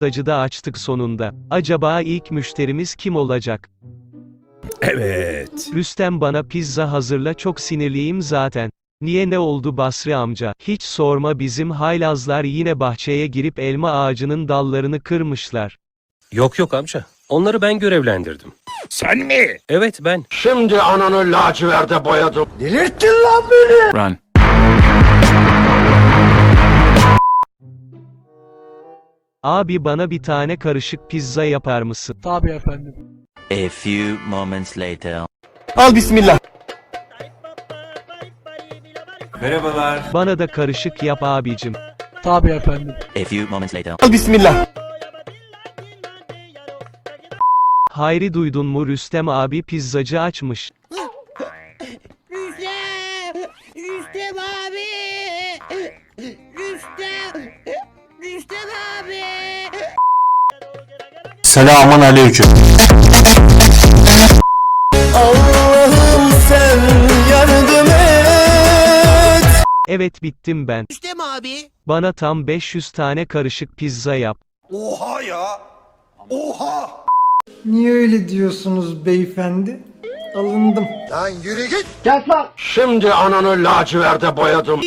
da açtık sonunda. Acaba ilk müşterimiz kim olacak? Evet. Rüstem bana pizza hazırla çok sinirliyim zaten. Niye ne oldu Basri amca? Hiç sorma bizim haylazlar yine bahçeye girip elma ağacının dallarını kırmışlar. Yok yok amca. Onları ben görevlendirdim. Sen mi? Evet ben. Şimdi ananı laciverde boyadım. Run. Abi bana bir tane karışık pizza yapar mısın? Tabii efendim. A few moments later. Al bismillah. Bana da karışık yap abicim. Tabii efendim. A few moments later. Al bismillah. Hayri duydun mu Rüstem abi pizzacı açmış. Selamun aleyküm. Allah'ım sen yardım et. Evet bittim ben. Rüstem abi! Bana tam 500 tane karışık pizza yap. Oha ya. Oha. Niye öyle diyorsunuz beyefendi? Alındım. Lan yürü git. Gel lan. Şimdi ananı laciverde boyadım.